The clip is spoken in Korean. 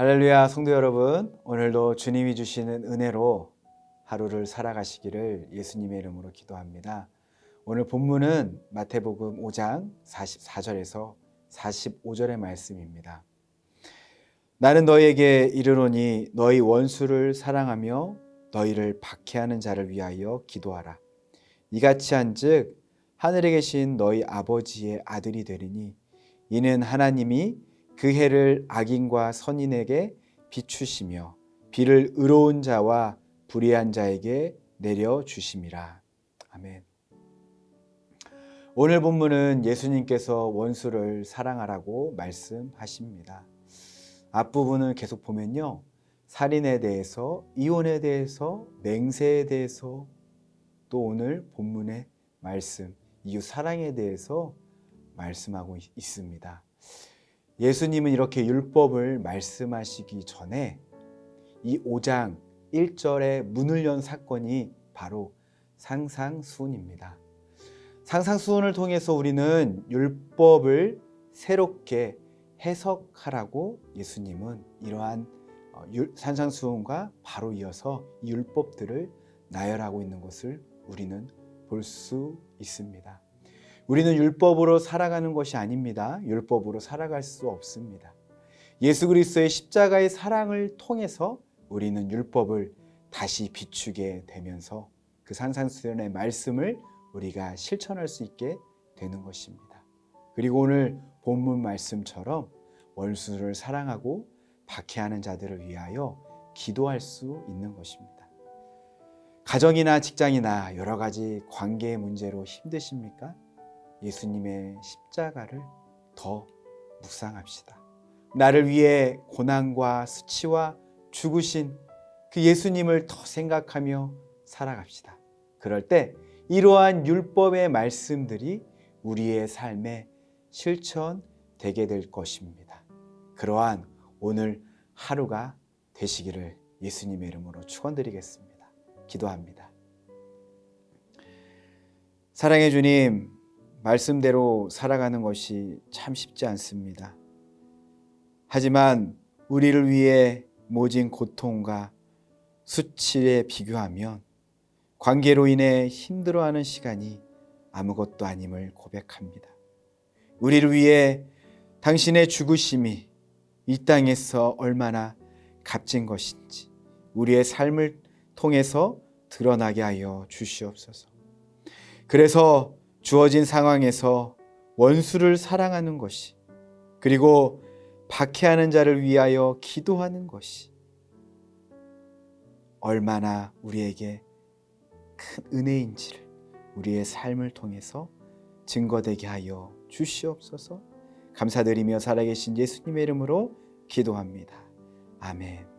할렐루야 성도 여러분 오늘도 주님이 주시는 은혜로 하루를 살아가시기를 예수님의 이름으로 기도합니다. 오늘 본문은 마태복음 5장 44절에서 45절의 말씀입니다. 나는 너희에게 이르노니 너희 원수를 사랑하며 너희를 박해하는 자를 위하여 기도하라. 이같이 한즉 하늘에 계신 너희 아버지의 아들이 되리니 이는 하나님이 그 해를 악인과 선인에게 비추시며 비를 의로운 자와 불의한 자에게 내려 주심이라. 아멘. 오늘 본문은 예수님께서 원수를 사랑하라고 말씀하십니다. 앞부분을 계속 보면요. 살인에 대해서, 이혼에 대해서, 맹세에 대해서, 또 오늘 본문의 말씀, 이웃 사랑에 대해서 말씀하고 있- 있습니다. 예수님은 이렇게 율법을 말씀하시기 전에 이 5장 1절에 문을 연 사건이 바로 상상수훈입니다. 상상수훈을 통해서 우리는 율법을 새롭게 해석하라고 예수님은 이러한 어, 율- 산상수훈과 바로 이어서 이 율법들을 나열하고 있는 것을 우리는 볼 수 있습니다. 우리는 율법으로 살아가는 것이 아닙니다. 율법으로 살아갈 수 없습니다. 예수 그리스도의 십자가의 사랑을 통해서 우리는 율법을 다시 비추게 되면서 그 산상수훈의 말씀을 우리가 실천할 수 있게 되는 것입니다. 그리고 오늘 본문 말씀처럼 원수를 사랑하고 박해하는 자들을 위하여 기도할 수 있는 것입니다. 가정이나 직장이나 여러 가지 관계의 문제로 힘드십니까? 예수님의 십자가를 더 묵상합시다. 나를 위해 고난과 수치와 죽으신 그 예수님을 더 생각하며 살아갑시다. 그럴 때 이러한 율법의 말씀들이 우리의 삶에 실천되게 될 것입니다. 그러한 오늘 하루가 되시기를 예수님의 이름으로 축원드리겠습니다. 기도합니다. 사랑해 주님, 말씀대로 살아가는 것이 참 쉽지 않습니다. 하지만 우리를 위해 모진 고통과 수치에 비교하면 관계로 인해 힘들어하는 시간이 아무것도 아님을 고백합니다. 우리를 위해 당신의 죽으심이 이 땅에서 얼마나 값진 것인지 우리의 삶을 통해서 드러나게 하여 주시옵소서. 그래서 주어진 상황에서 원수를 사랑하는 것이 그리고 박해하는 자를 위하여 기도하는 것이 얼마나 우리에게 큰 은혜인지를 우리의 삶을 통해서 증거되게 하여 주시옵소서 감사드리며 살아계신 예수님의 이름으로 기도합니다. 아멘.